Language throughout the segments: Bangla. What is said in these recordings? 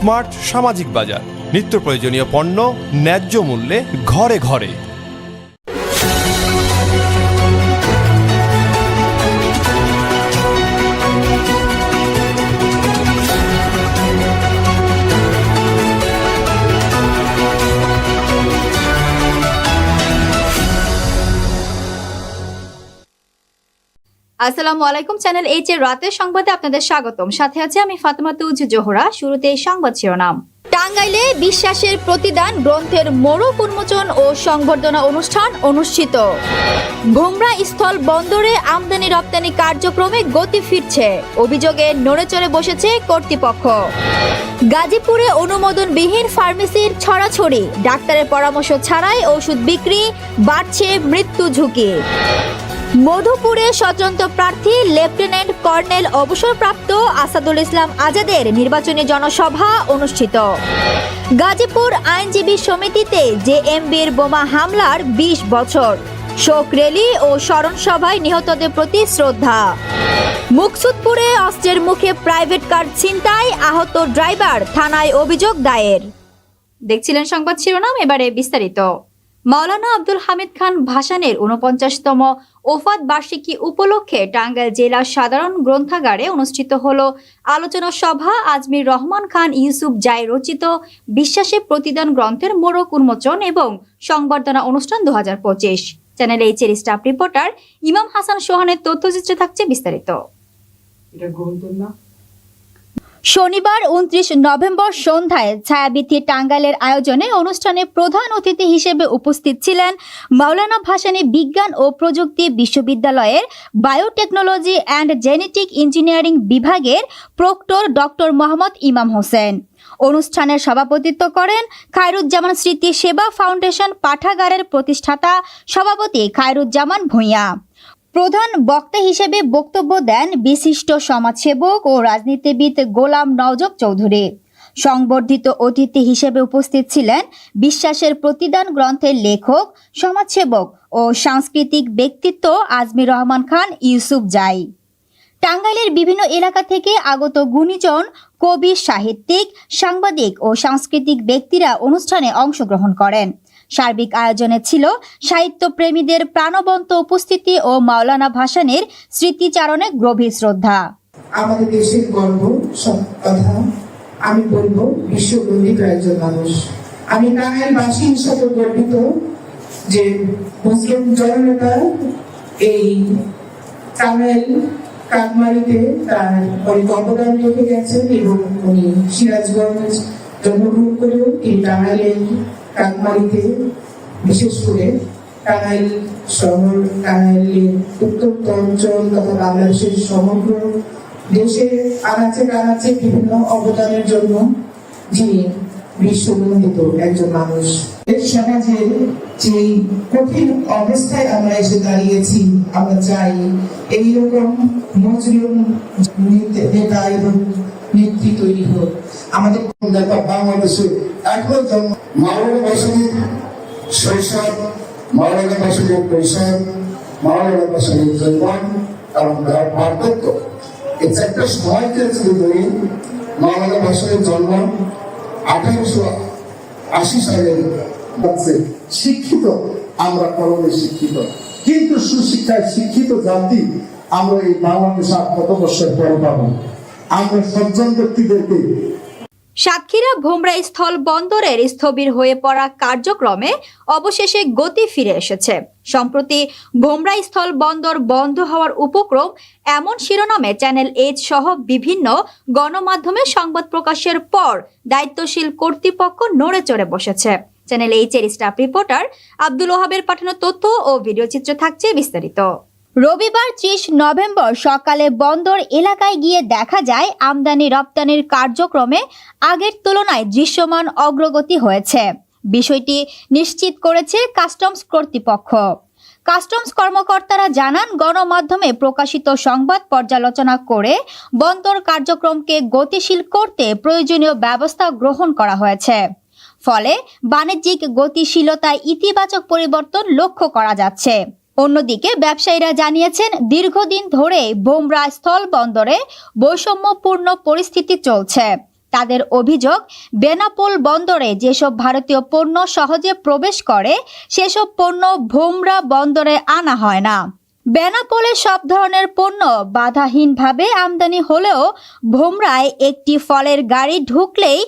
স্মার্ট সামাজিক বাজার। নিত্য প্রয়োজনীয় পণ্য ন্যায্য মূল্যে ঘরে ঘরে। আসসালামু আলাইকুম, চ্যানেল এইচ এর রাতের সংবাদে আপনাদের স্বাগতম। সাথে আছে আমি ফাতেমা তুজ জোহরা শুরুতে সংবাদ শিরোনাম। টাঙ্গাইলে বিশ্বাসের প্রতিদান গ্রন্থের মোড়ক উন্মোচন ও সংবর্ধনা অনুষ্ঠান অনুষ্ঠিত। ভোমরা স্থল বন্দরে আমদানি রপ্তানি কার্যক্রমে গতি ফিরছে। অভিযোগে নড়েচড়ে বসেছে কর্তৃপক্ষ। গাজীপুরে অনুমোদনবিহীন ফার্মেসির ছড়াছড়ি। ডাক্তারের পরামর্শ ছাড়াই ওষুধ বিক্রি, বাড়ছে মৃত্যু ঝুঁকি। মধুপুরে স্বতন্ত্র প্রার্থী লেফটেন্যান্ট কর্নেল অবসরপ্রাপ্ত আসাদুল ইসলাম আজাদের নির্বাচনী জনসভা অনুষ্ঠিত। গাজীপুর আইনজীবী সমিতিতে জেএমবির বোমা হামলার ২০ বছর, শোক র্যালি ও স্মরণ সভায় নিহতদের প্রতি শ্রদ্ধা। মুকসুদপুরে অস্ত্রের মুখে প্রাইভেট কার ছিনতাই, আহত ড্রাইভার থানায় অভিযোগ দায়ের। দেখছিলেন সংবাদ শিরোনাম, এবারে বিস্তারিত। মাওলানা আব্দুল হামিদ খান ভাসানের উনপঞ্চাশতম ওফাত বার্ষিকী উপলক্ষে টাঙ্গাইল জেলা সাধারণ গ্রন্থাগারে অনুষ্ঠিত হল আলোচনা সভা আজমির রহমান খান, ইউসুফ জাই রচিত বিশ্বাসে প্রতিদান গ্রন্থের মোড়ক উন্মোচন এবং সংবর্ধনা অনুষ্ঠান দুহাজার পঁচিশ। চ্যানেল এইচ এর স্টাফ রিপোর্টার ইমাম হাসান সোহানের তথ্যচিত্রে থাকছে বিস্তারিত। এটা গ্রহণ না শনিবার উনত্রিশ নভেম্বর সন্ধ্যায় ছায়াবৃত্তি টাঙ্গাইলের আয়োজনে অনুষ্ঠানে প্রধান অতিথি হিসেবে উপস্থিত ছিলেন মাওলানা ভাসানী বিজ্ঞান ও প্রযুক্তি বিশ্ববিদ্যালয়ের বায়োটেকনোলজি অ্যান্ড জেনেটিক ইঞ্জিনিয়ারিং বিভাগের প্রক্টর ডক্টর মোহাম্মদ ইমাম হোসেন। অনুষ্ঠানের সভাপতিত্ব করেন খায়রুজ্জামান স্মৃতি সেবা ফাউন্ডেশন পাঠাগারের প্রতিষ্ঠাতা সভাপতি খায়রুজ্জামান ভূঁইয়া। প্রধান বক্তা হিসেবে বক্তব্য দেন বিশিষ্ট সমাজসেবক ও রাজনীতিবিদ গোলাম নওজক চৌধুরী। সংবর্ধিত অতিথি হিসেবে উপস্থিত ছিলেন বিশ্বাসের প্রতিদান গ্রন্থের লেখক, সমাজসেবক ও সাংস্কৃতিক ব্যক্তিত্ব আজমির রহমান খান ইউসুফ জাই। টাঙ্গাইলের বিভিন্ন এলাকা থেকে আগত গুণীজন, কবি, সাহিত্যিক, সাংবাদিক ও সাংস্কৃতিক ব্যক্তিরা অনুষ্ঠানে অংশগ্রহণ করেন। সার্বিক আয়োজনে ছিল সাহিত্যপ্রেমীদের প্রাণবন্ত উপস্থিতি ও মাওলানা ভাসানের স্মৃতিচারণে গভীর শ্রদ্ধা। আমাদের দেশের গর্ব, সব কথা আমি বলব বিশ্ববন্দিত একজন মানুষ। আমি টাঙ্গাইলবাসী হিসাবে গর্বিত যে মুসলিম জননেতা এই টাঙ্গাইল কাকমারিতে তার অনেক অবদান রেখে গেছেন এবং উনি সিরাজগঞ্জ জন্মগ্রহণ করেও তিনি টাঙ্গাইলের কাকমারিতে বিশেষ করে টাঙ্গাইল শহর টাঙ্গাইলের উত্তপ্ত অঞ্চল তথা বাংলাদেশের সমগ্র দেশে আনাচে কানাচে বিভিন্ন অবদানের জন্য যিনি বিশ্ববন্দিত একজন মানুষ। এই সমাজের যে কঠিন অবস্থায় আমরা এসে দাঁড়িয়েছি, আমরা চাই এইরকম মজলুম নেতা এবং নেত্রী তৈরি হোক। আমাদের দেখা বাংলাদেশে জন্ম। মাওলানা ভাসানীর শৈশব মাওলানা মাওলানা এবং তার এই চারটা সময়কে মাওলানা জন্ম আঠারোশো আশি সালের হচ্ছে শিক্ষিত, আমরা কলমে শিক্ষিত। কিন্তু সুশিক্ষায় শিক্ষিত জাতি আমরা এই বাংলাদেশ আর কত বছর পরে পাবো? আমরা সজ্জন ব্যক্তিদেরকে সাতক্ষীরা ভোমরা স্থল বন্দরের স্থবির হয়ে পড়া কার্যক্রমে অবশেষে গতি ফিরে এসেছে। সম্প্রতি ভোমরা স্থল বন্দর বন্ধ হওয়ার উপক্রম এমন শিরোনামে চ্যানেল এইচ সহ বিভিন্ন গণমাধ্যমে সংবাদ প্রকাশের পর দায়িত্বশীল কর্তৃপক্ষ নড়ে চড়ে বসেছে। চ্যানেল এইচ এর স্টাফ রিপোর্টার আব্দুল ওহাবের পাঠানো তথ্য ও ভিডিও চিত্র থাকছে বিস্তারিত। রবিবার ত্রিশ নভেম্বর সকালে বন্দর এলাকায় গিয়ে দেখা যায়, আমদানি রপ্তানির কার্যক্রমে আগের তুলনায় দৃশ্যমান অগ্রগতি হয়েছে। বিষয়টি নিশ্চিত করেছে কাস্টমস কর্তৃপক্ষ। কাস্টমস কর্মকর্তারা জানান, গণমাধ্যমে প্রকাশিত সংবাদ পর্যালোচনা করে বন্দর কার্যক্রমকে গতিশীল করতে প্রয়োজনীয় ব্যবস্থা গ্রহণ করা হয়েছে। ফলে বাণিজ্যিক গতিশীলতায় ইতিবাচক পরিবর্তন লক্ষ্য করা যাচ্ছে। অন্যদিকে ব্যবসায়ীরা জানিয়েছেন, দীর্ঘদিন ধরে বোমরা স্থল বন্দরে বৈষম্যপূর্ণ পরিস্থিতি চলছে। তাদের অভিযোগ, বেনাপোল বন্দরে যেসব ভারতীয় পণ্য সহজে প্রবেশ করে, সেসব পণ্য ভোমরা বন্দরে আনা হয় না। বেনাপোলে সব ধরনের পণ্য বাধাহীনভাবে আমদানি হলেও ভোমরায় একটি ফলের গাড়ি ঢুকলেই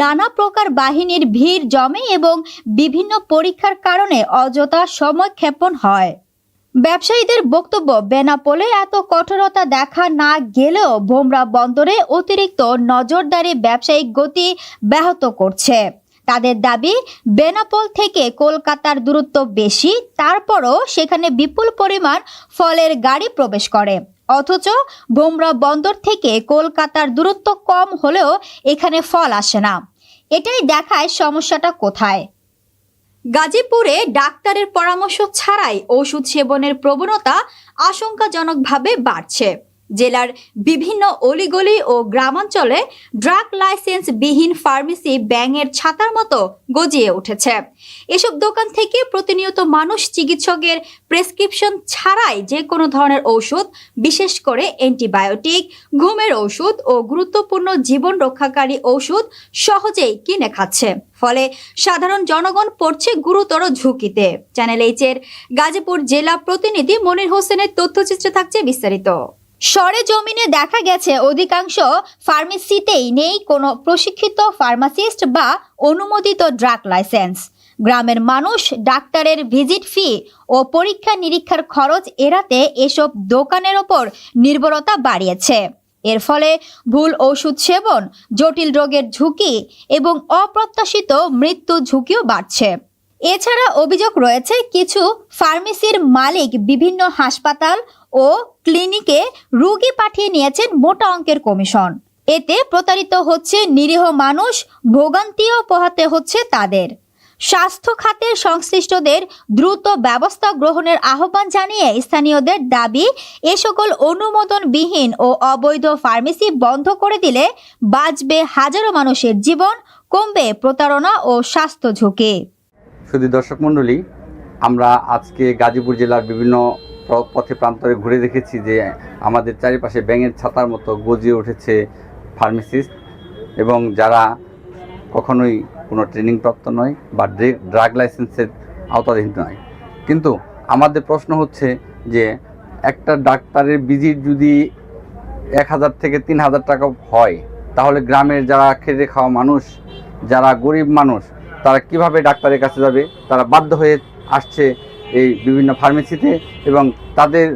নানা প্রকার বাহিনীর ভিড় জমে এবং বিভিন্ন পরীক্ষার কারণে অযথা সময় ক্ষেপণ হয়। ব্যবসায়ীদের বক্তব্য, বেনাপোলে এত কঠোরতা দেখা না গেলেও ভোমরা বন্দরে অতিরিক্ত নজরদারি ব্যবসায়িক গতি ব্যাহত করছে। তাদের দাবি, বেনাপোল থেকে কলকাতার দূরত্ব বেশি, তারপরও সেখানে বিপুল পরিমাণ ফলের গাড়ি প্রবেশ করে। অথচ ভোমরা বন্দর থেকে কলকাতার দূরত্ব কম হলেও এখানে ফল আসে না। এটাই দেখায় সমস্যাটা কোথায়। গাজীপুরে ডাক্তারের পরামর্শ ছাড়াই ওষুধ সেবনের প্রবণতা আশঙ্কাজনকভাবে বাড়ছে। জেলার বিভিন্ন অলিগলি ও গ্রামাঞ্চলে ড্রাগ লাইসেন্স বিহীন ফার্মেসি ব্যাঙের ছাতার মতো গজিয়ে উঠেছে। এসব দোকান থেকে প্রতিনিয়ত মানুষ চিকিৎসকের প্রেসক্রিপশন ছাড়াই যে কোনো ধরনের ঔষধ, বিশেষ করে অ্যান্টিবায়োটিক, ঘুমের ওষুধ ও গুরুত্বপূর্ণ জীবন রক্ষাকারী ওষুধ সহজেই কিনে খাচ্ছে। ফলে সাধারণ জনগণ পড়ছে গুরুতর ঝুঁকিতে। চ্যানেল এইচ এর গাজীপুর জেলা প্রতিনিধি মনির হোসেনের তথ্যচিত্রে থাকছে বিস্তারিত। সরে জমিনে দেখা গেছে অধিকাংশ ফার্মেসিতেই নেই কোনো প্রশিক্ষিত ফার্মাসিস্ট বা অনুমোদিত ড্রাগ লাইসেন্স। গ্রামের মানুষ ডাক্তারের ভিজিট ফি ও পরীক্ষা নিরীক্ষার খরচ এড়াতে এসব দোকানের ওপর নির্ভরতা বাড়িয়েছে। এর ফলে ভুল ওষুধ সেবন, জটিল রোগের ঝুঁকি এবং অপ্রত্যাশিত মৃত্যু ঝুঁকিও বাড়ছে। এছাড়া অভিযোগ রয়েছে, কিছু ফার্মেসির মালিক বিভিন্ন হাসপাতাল ও ক্লিনিকে রোগী পাঠিয়ে নিয়েছেন মোটা অঙ্কের কমিশন। এতে প্রতারিত হচ্ছে নিরীহ মানুষ, ভোগান্তিও পোহাতে হচ্ছে তাদের। স্বাস্থ্য খাতের সংশ্লিষ্টদের দ্রুত ব্যবস্থা গ্রহণের আহ্বান জানিয়ে স্থানীয়দের দাবি, এ সকল অনুমোদনবিহীন ও অবৈধ ফার্মেসি বন্ধ করে দিলে বাঁচবে হাজারো মানুষের জীবন, কমবে প্রতারণা ও স্বাস্থ্য ঝুঁকি। শুধু দর্শক মণ্ডলী, আমরা আজকে গাজীপুর জেলার বিভিন্ন পথে প্রান্তরে ঘুরে দেখেছি যে আমাদের চারিপাশে ব্যাঙের ছাতার মতো গজিয়ে উঠেছে ফার্মেসিস্ট এবং যারা কখনোই কোনো ট্রেনিং প্রাপ্ত নয় বা ড্রাগ লাইসেন্সের আওতাধীন নয়। কিন্তু আমাদের প্রশ্ন হচ্ছে যে একটা ডাক্তারের ভিজিট যদি এক হাজার থেকে তিন হাজার টাকা হয়, তাহলে গ্রামের যারা খেটে খাওয়া মানুষ, যারা গরিব মানুষ, তারা কীভাবে ডাক্তারের কাছে যাবে? তারা বাধ্য হয়ে আসছে এই বিভিন্ন ফার্মেসিতে এবং তাদের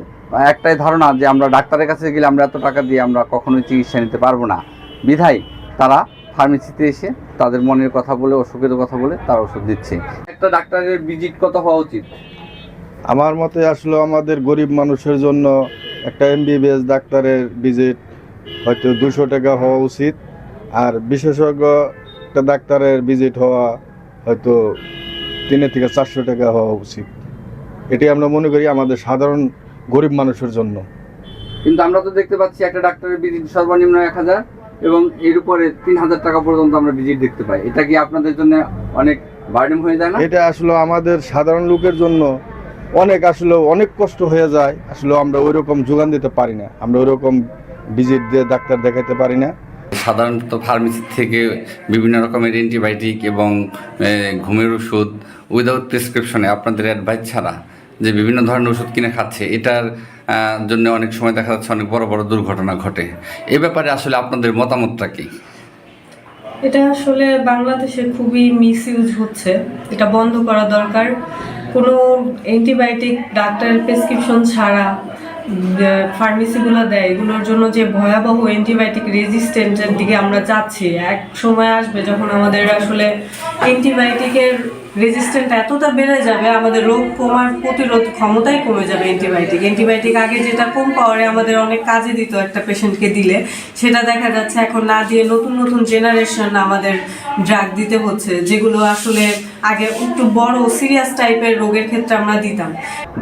একটাই ধারণা যে আমরা ডাক্তারের কাছে গেলে আমরা এত টাকা দিয়ে আমরা কখনোই চিকিৎসা নিতে পারব না। বিধায় তারা ফার্মেসিতে এসে তাদের মনের কথা বলে অসুখের কথা বলে তারা ওষুধ দিচ্ছে। একটা ডাক্তারের ভিজিট কত হওয়া উচিত? আমার মতে আসলে আমাদের গরিব মানুষের জন্য একটা এমবিবিএস ডাক্তারের ভিজিট হয়তো দুশো টাকা হওয়া উচিত। আর বিশেষজ্ঞ একটা ডাক্তারের ভিজিট হওয়া হয়তো তিনের থেকে চারশো টাকা হওয়া উচিত। এটি আমরা মনে করি আমাদের সাধারণ গরিব মানুষের জন্য। কিন্তু আমরা তো দেখতে পাচ্ছি একটা ডাক্তারের ভিজিট সর্বনিম্ন এক হাজার এবং এর উপরে তিন হাজার টাকা পর্যন্ত আমরা ভিজিট দেখতে পাই। এটা কি আপনাদের জন্য অনেক বার্ডেন হয়ে যায় না? এটা আসলে আমাদের সাধারণ লোকের জন্য অনেক আসলে অনেক কষ্ট হয়ে যায়। আসলে আমরা ওই রকম যোগান দিতে পারি না। আমরা ওই রকম ভিজিট দিয়ে ডাক্তার দেখাতে পারি না। সাধারণত ফার্মেসি থেকে বিভিন্ন রকমের অ্যান্টিবায়োটিক এবং ঘুমের ওষুধ উইদাউট প্রেসক্রিপশনে আপনাদের অ্যাডভাইস ছাড়া যে বিভিন্ন ধরনের ওষুধ কিনে খাচ্ছে, এটার জন্য অনেক সময় দেখা যাচ্ছে অনেক বড় বড় দুর্ঘটনা ঘটে। এ ব্যাপারে আসলে আপনাদের মতামতটা কি? এটা আসলে বাংলাদেশে খুবই মিসইউজ হচ্ছে। এটা বন্ধ করা দরকার। কোনো অ্যান্টিবায়োটিক ডাক্তারের প্রেসক্রিপশন ছাড়া ফার্মেসিগুলো দেয়, এগুলোর জন্য যে ভয়াবহ অ্যান্টিবায়োটিক রেজিস্ট্যান্টের দিকে আমরা যাচ্ছি। এক সময় আসবে যখন আমাদের আসলে অ্যান্টিবায়োটিকের রেজিস্ট্যান্ট এতটা বেড়ে যাবে, আমাদের রোগ কমার প্রতিরোধ ক্ষমতাই কমে যাবে অ্যান্টিবায়োটিক অ্যান্টিবায়োটিক আগে যেটা কম পাওয়ারে আমাদের অনেক কাজে দিত একটা পেশেন্টকে দিলে, সেটা দেখা যাচ্ছে এখন না দিয়ে নতুন নতুন জেনারেশন আমাদের ড্রাগ দিতে হচ্ছে, যেগুলো আসলে আগে একটু বড় সিরিয়াস টাইপের রোগের ক্ষেত্রে আমরা দিতাম।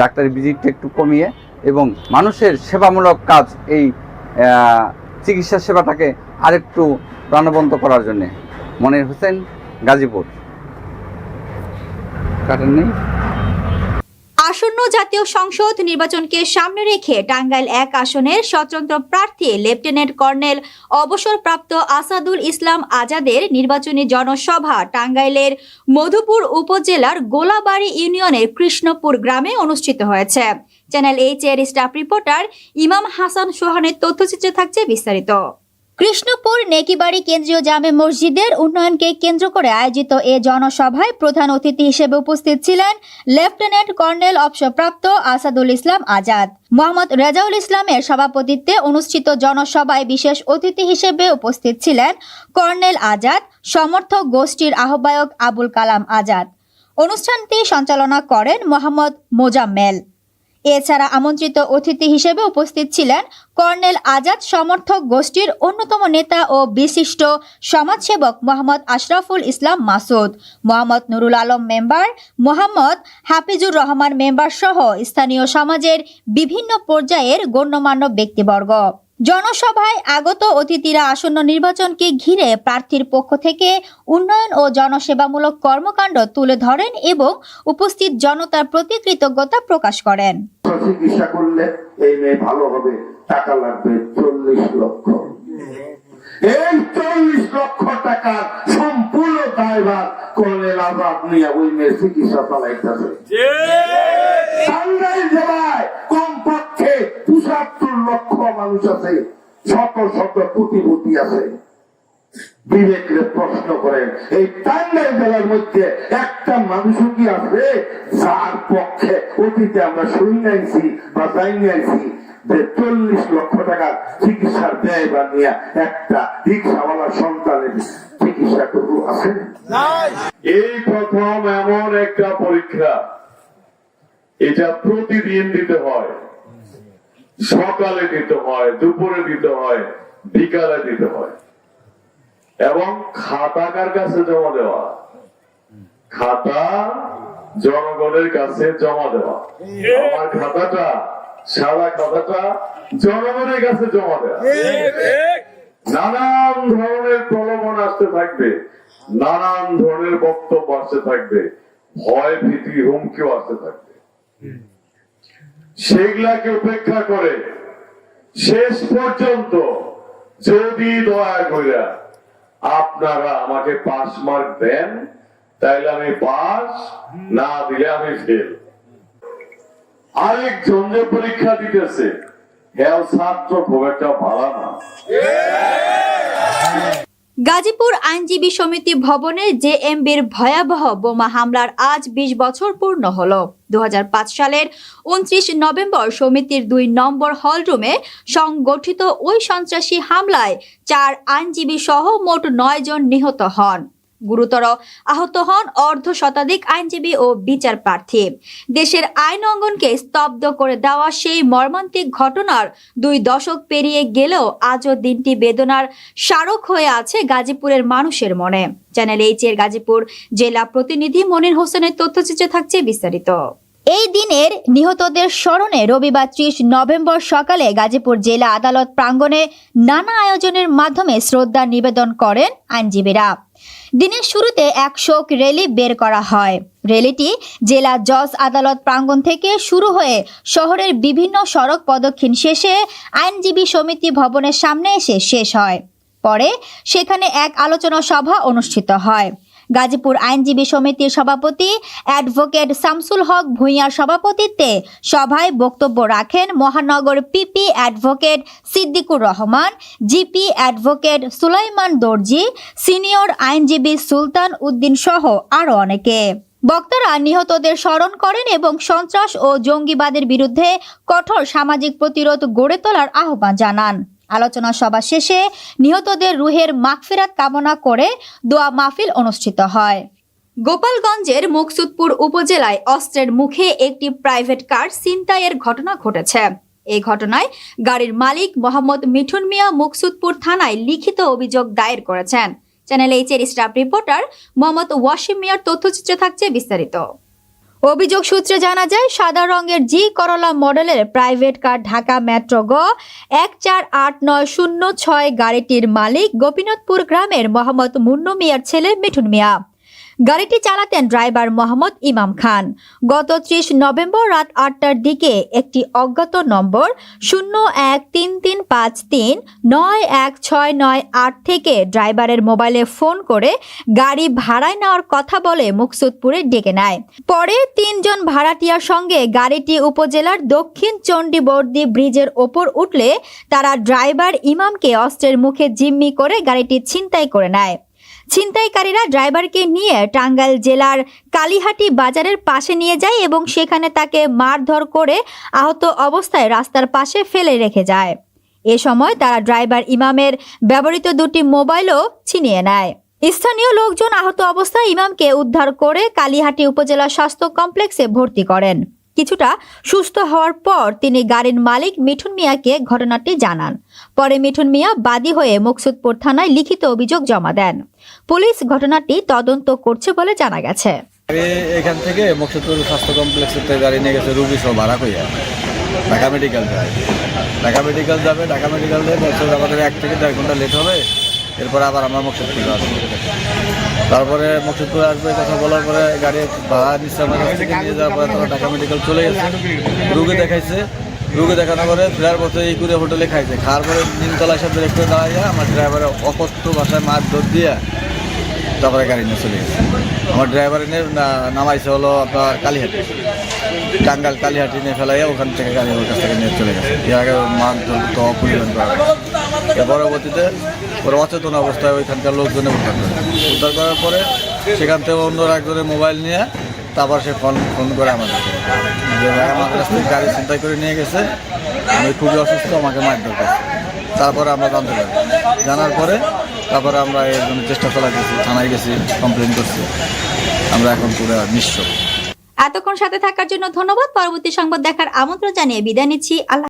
ডাক্তারের ভিজিটটা একটু কমিয়ে এবং মানুষের সেবামূলক কাজ এই চিকিৎসা সেবাটাকে আরেকটু প্রাণবন্ত করার জন্যে। মনির হোসেন, গাজীপুর। কাটেন নেই। আসন্ন জাতীয় সংসদ নির্বাচনকে সামনে রেখে টাঙ্গাইল এক আসনের স্বতন্ত্র প্রার্থী লেফটেন্যান্ট কর্নেল অবসরপ্রাপ্ত আসাদুল ইসলাম আজাদের নির্বাচনী জনসভা টাঙ্গাইলের মধুপুর উপজেলার গোলাবাড়ি ইউনিয়নের কৃষ্ণপুর গ্রামে অনুষ্ঠিত হয়েছে। চ্যানেল এইচ এর স্টাফ রিপোর্টার ইমাম হাসান সোহানের তথ্যচিত্রে থাকছে বিস্তারিত। কৃষ্ণপুর নেকিবাড়ি কেন্দ্রীয় জামে মসজিদের উন্নয়নকে কেন্দ্র করে আয়োজিত এ জনসভায় প্রধান অতিথি হিসেবে উপস্থিত ছিলেন লেফটেন্যান্ট কর্নেল অবসরপ্রাপ্ত আসাদুল ইসলাম আজাদ। মোহাম্মদ রেজাউল ইসলামের সভাপতিত্বে অনুষ্ঠিত জনসভায় বিশেষ অতিথি হিসেবে উপস্থিত ছিলেন কর্নেল আজাদ, সমর্থক গোষ্ঠীর আহ্বায়ক আবুল কালাম আজাদ। অনুষ্ঠানটি সঞ্চালনা করেন মোহাম্মদ মোজাম্মেল। এছাড়া আমন্ত্রিত অতিথি হিসেবে উপস্থিত ছিলেন কর্নেল আজাদ সমর্থক গোষ্ঠীর অন্যতম নেতা ও বিশিষ্ট সমাজসেবক মোহাম্মদ আশরাফুল ইসলাম মাসুদ, মোহাম্মদ নুরুল আলম মেম্বার, মোহাম্মদ হাফিজুর রহমান মেম্বার সহ স্থানীয় সমাজের বিভিন্ন পর্যায়ের গণ্যমান্য ব্যক্তিবর্গ। জনসভায় আগত অতিথিরা আসন্ন নির্বাচনকে ঘিরে প্রার্থীর পক্ষ থেকে উন্নয়ন ও জনসেবামূলক কর্মকাণ্ড তুলে ধরেন এবং উপস্থিত জনতার প্রতি কৃতজ্ঞতা প্রকাশ করেন। চিকিৎসা করলে এই মেয়ে ভালো হবে টাকা লাগবে চল্লিশ লক্ষ। এই চল্লিশ লক্ষ টাকার সম্পূর্ণ দায়ভার কর্নেল আজাদ নিয়ে ওই মেয়ের চিকিৎসা চালাইতেছে জেলায় পঁচাত্তর লক্ষ মানুষ আছে, শত শত কোটিপতি আছে। বিবেকরে প্রশ্ন করেন, এই টাঙ্গাইল জেলার মধ্যে একটা মানুষও কি আছে? যার পক্ষে অতীতে আমরা শুনি নাইছি বা জানি নাইছি, যে চল্লিশ লক্ষ টাকার চিকিৎসার ব্যয় বা নিয়ে একটা রিক্সাওয়ালা সন্তানের চিকিৎসা করব, আছে? এই প্রথম এমন একটা পরীক্ষা, এটা প্রতিদিন দিতে হয়। সকালে দিতে হয়, দুপুরে দিতে হয়, বিকালে দিতে হয়। এবং খাতা কার কাছে জমা দেওয়া? খাতা জনগণের কাছে জমা দেওয়া। আমার খাতাটা, সাদা খাতাটা জনগণের কাছে জমা দেওয়া। নানান ধরনের প্রলোভন আসতে থাকবে, নানান ধরনের বক্তব্য আসতে থাকবে ভয় ভীতি হুমকিও আসতে থাকবে। সেগুলাকে উপেক্ষা করে শেষ পর্যন্ত যদি দয়া কইরা আপনারা আমাকে পাস মার্ক দেন, তাইলে আমি পাস, না দিলে আমি ফেল। আরেকজন যে পরীক্ষা দিতেছে হ্যাঁ ছাত্র খুব একটা ভালো না। গাজীপুর আইনজীবী সমিতি ভবনে জেএমবির ভয়াবহ বোমা হামলার আজ ২০ বছর পূর্ণ হল। দু হাজার পাঁচ সালের উনত্রিশ নভেম্বর সমিতির দুই নম্বর হলরুমে সংগঠিত ওই সন্ত্রাসী হামলায় চার আইনজীবী সহ মোট নয় জন নিহত হন। গুরুতর আহত হন অর্ধ শতাধিক আইনজীবী ও বিচার প্রার্থী। দেশের আইন অঙ্গনকে স্তব্ধ করে দেওয়া সেই মর্মান্তিক ঘটনার দুই দশক পেরিয়ে গেলেও আজও দিনটি বেদনার স্মারক হয়ে আছে গাজীপুরের মানুষের মনে। চ্যানেল এইচ এর গাজীপুর জেলা প্রতিনিধি মনির হোসেনের তথ্যচিত্রে থাকছে বিস্তারিত। এই দিনের নিহতদের স্মরণে রবিবার ত্রিশ নভেম্বর সকালে গাজীপুর জেলা আদালত প্রাঙ্গণে নানা আয়োজনের মাধ্যমে শ্রদ্ধা নিবেদন করেন আইনজীবীরা। দিনের শুরুতে এক শোক র্যালি বের করা হয়। র্যালিটি জেলা জজ আদালত প্রাঙ্গণ থেকে শুরু হয়ে শহরের বিভিন্ন সড়ক প্রদক্ষিণ শেষে আইনজীবী সমিতি ভবনের সামনে এসে শেষ হয়। পরে সেখানে এক আলোচনা সভা অনুষ্ঠিত হয়। গাজীপুর আইনজীবী সমিতির সভাপতি অ্যাডভোকেট শামসুল হক ভূঁইয়ার সভাপতিত্বে সভায় বক্তব্য রাখেন মহানগর PP advocate Siddiqur Rahman, GP advocate Sulaiman Darji, senior আইনজীবী সুলতান উদ্দিন সহ আরও অনেকে। বক্তারা নিহতদের স্মরণ করেন এবং সন্ত্রাস ও জঙ্গিবাদের বিরুদ্ধে কঠোর সামাজিক প্রতিরোধ গড়ে তোলার আহ্বান জানান। আলোচনা সভা শেষে নিহতদের রুহের মাগফিরাত কামনা করে দোয়া মাহফিল অনুষ্ঠিত হয়। গোপালগঞ্জের মুকসুদপুর উপজেলায় অস্ত্রের মুখে একটি প্রাইভেট কার ছিনতাইয়ের ঘটনা ঘটেছে। এই ঘটনায় গাড়ির মালিক মোহাম্মদ মিঠুন মিয়া মুকসুদপুর থানায় লিখিত অভিযোগ দায়ের করেছেন। চ্যানেল এইচ এর স্টাফ রিপোর্টার মোহাম্মদ ওয়াসিম মিয়ার তথ্যচিত্রে থাকছে বিস্তারিত। অভিযোগ সূত্রে জানা যায়, সাদা রঙের জি করলা মডেলের প্রাইভেট কার ঢাকা মেট্রো গ এক চার আট নয় শূন্য ছয় গাড়িটির মালিক গোপীনাথপুর গ্রামের মোহাম্মদ মুন্নু মিয়ার ছেলে মিঠুন মিয়া। গাড়িটি চালাতেন ড্রাইভার মোহাম্মদ ইমাম খান। গত ত্রিশ নভেম্বর রাত আটটার দিকে একটি অজ্ঞাত নম্বর শূন্য এক তিন তিন পাঁচ তিন নয় এক ছয় নয় আট থেকে ড্রাইভারের মোবাইলে ফোন করে গাড়ি ভাড়ায় নেওয়ার কথা বলে মুকসুদপুরে ডেকে নেয়। পরে তিনজন ভাড়াটিয়ার সঙ্গে গাড়িটি উপজেলার দক্ষিণ চণ্ডীবর্দী ব্রিজের ওপর উঠলে তারা ড্রাইভার ইমামকে অস্ত্রের মুখে জিম্মি করে গাড়িটি ছিনতাই করে নেয়। ছিনতাইকারীরা ড্রাইভারকে নিয়ে টাঙ্গাইল জেলার কালীহাটি বাজারের পাশে নিয়ে যায় এবং সেখানে তাকে মারধর করে আহত অবস্থায় রাস্তার পাশে ফেলে রেখে যায়। এ সময় তারা ড্রাইভার ইমামের ব্যবহৃত দুটি মোবাইলও ছিনিয়ে নেয়। স্থানীয় লোকজন আহত অবস্থায় ইমামকে উদ্ধার করে কালীহাটি উপজেলা স্বাস্থ্য কমপ্লেক্সে ভর্তি করেন। কিছুটা সুস্থ হওয়ার পর তিনি গাড়ির মালিক মিঠুন মিয়াকে ঘটনাটি জানান। পরে মিঠুন মিয়া বাদী হয়ে মুকসুদপুর থানায় লিখিত অভিযোগ জমা দেন। পুলিশ ঘটনাটি তদন্ত করছে বলে জানা গেছে। এখান থেকে মুকসুদপুর স্বাস্থ্য কমপ্লেক্সের গাড়ি নিয়ে গেছে রুগী ভাড়া কইয়া ঢাকা মেডিকেল যায় ঢাকা মেডিকেল যাবে, ঢাকা মেডিকেল বলছে আমাদের এক থেকে দেড় ঘণ্টা লেট হবে। এরপরে আবার আমরা মুকসুদপুর আসব। তারপরে মুকসুদপুর আসবে কথা বলার পরে গাড়ি ভাড়া নিচ্ছে আমার থেকে নিয়ে যাওয়ার পরে তারা ঢাকা মেডিকেল চলে গেছে। রুগী দেখাইছে। রুগী দেখানোর পরে ফেরার পথে এই করে হোটেলে খাইছে। খাওয়ার পরে নিমতলা এসে ব্রেক করে দাঁড়াইয়া আমার ড্রাইভারের অকথ্য ভাষায় মাছ ধর দিয়ে তারপরে গাড়ি নিয়ে চলে গেছে। আমার ড্রাইভার নিয়ে না- নামাইছে হলো আপনার কালীহাটি। টাঙ্গাল কালীহাটি নিয়ে ফেলাইয়া ওখান থেকে গাড়ি ওর কাছ থেকে নিয়ে চলে গেছে। এর আগে মাছ তো পরিবহন করা পরবর্তীতে ওর অচেতন অবস্থায় ওইখানকার লোকজনে উদ্ধার করে। উদ্ধার করার পরে সেখান থেকে অন্য একজনের মোবাইল নিয়ে তারপর সে ফোন ফোন করে আমাদের যে ভাই আমার কাছ থেকে গাড়ি চিন্তাই করে নিয়ে গেছে, আমি খুবই অসুস্থ, আমাকে মারধর করছে তারপরে আমরা জানতে পারি। জানার পরে তারপরে আমরা এর জন্য চেষ্টা গেছি থানায় গেছি কমপ্লেন করছি। আমরা এখন পুরো নিঃস্ব। এতক্ষণ সাথে থাকার জন্য ধন্যবাদ। পরবর্তী সংবাদ দেখার আমন্ত্রণ জানিয়ে বিদায় নিচ্ছি। আল্লাহ